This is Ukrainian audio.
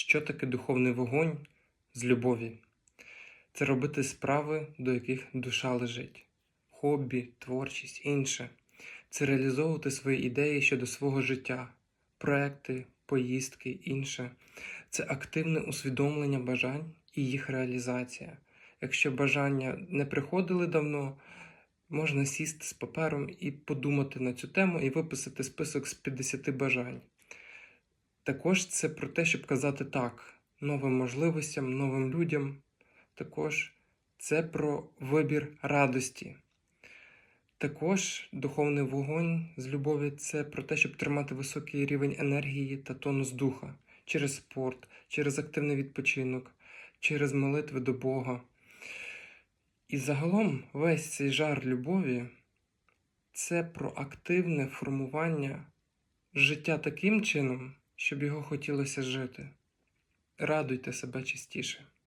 Що таке духовний вогонь з любові? Це робити справи, до яких душа лежить, хобі, творчість, інше. Це реалізовувати свої ідеї щодо свого життя, проекти, поїздки, інше. Це активне усвідомлення бажань і їх реалізація. Якщо бажання не приходили давно, можна сісти з папером і подумати на цю тему і виписати список з 50 бажань. Також це про те, щоб казати так новим можливостям, новим людям. Також це про вибір радості. Також духовний вогонь з любові це про те, щоб тримати високий рівень енергії та тонус духа через спорт, через активний відпочинок, через молитви до Бога. І загалом весь цей жар любові це про активне формування життя таким чином, щоб його хотілося жити. Радуйте себе частіше.